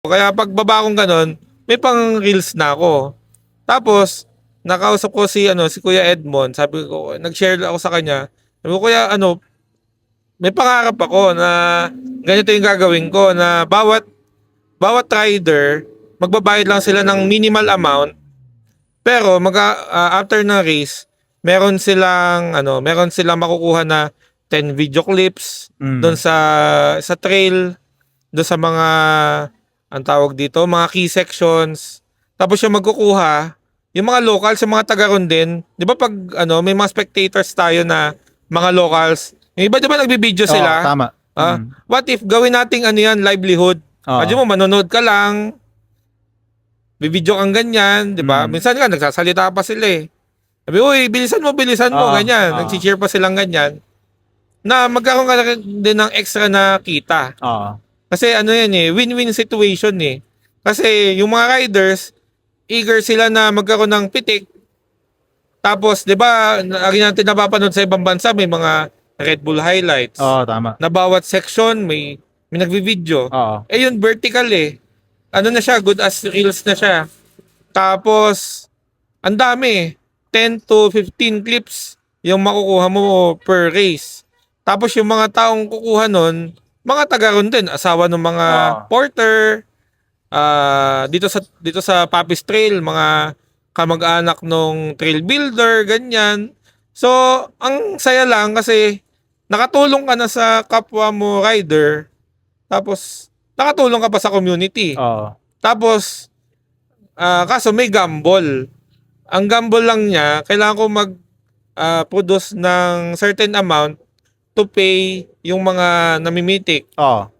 Kaya pagbaba kong ganun, may pang reels na ako. Tapos, nakausap ko si, ano, si Kuya Edmond. Sabi ko, nag-share ako sa kanya. Sabi ko, Kuya, ano, may pangarap ako na ganito yung gagawin ko na bawat bawat rider magbabayad lang sila ng minimal amount pero mag ah, after ng race meron silang ano meron silang makukuha na 10 video clips Mm. doon sa sa trail doon sa mga ang tawag dito mga key sections tapos yung magkukuha yung mga locals yung mga taga ron din di ba pag ano may mga spectators tayo na mga locals yung iba di ba nagbibideo Oo, sila tama. Ah, Mm. what if gawin nating ano yan livelihood Oo. Imagine mo, manonood ka lang, bibidyo kang ganyan, di ba? Mm. Minsan nga, nagsasalita pa sila eh. Sabi, uy, bilisan mo, bilisan mo, Oo, ganyan. oo. Nag-cheer pa silang ganyan. Na magkaroon ka na rin din ng extra na kita. Oo. Kasi ano yan eh, win-win situation eh. Kasi yung mga riders, eager sila na magkaroon ng pitik. Tapos, di ba, lagi natin napapanood sa ibang bansa, may mga Red Bull highlights. Oo, tama. Na bawat section may, may nagbi-video. Oo. Eh yun, vertical eh. Ano na siya, good as reels na siya. Tapos, ang dami. 10 to 15 clips yung makukuha mo per race. Tapos yung mga taong kukuha nun, mga taga ron din, asawa ng mga Ah. porter, ah, dito sa dito sa Papis Trail, mga kamag-anak nung trail builder, ganyan. So, ang saya lang kasi nakatulong ka na sa kapwa mo rider, tapos nakatulong ka pa sa community. Oo. Tapos, ah, kaso may gamble. Ang gamble lang niya, kailangan ko mag-produce ng certain amount to pay yung mga namimitik. Oo.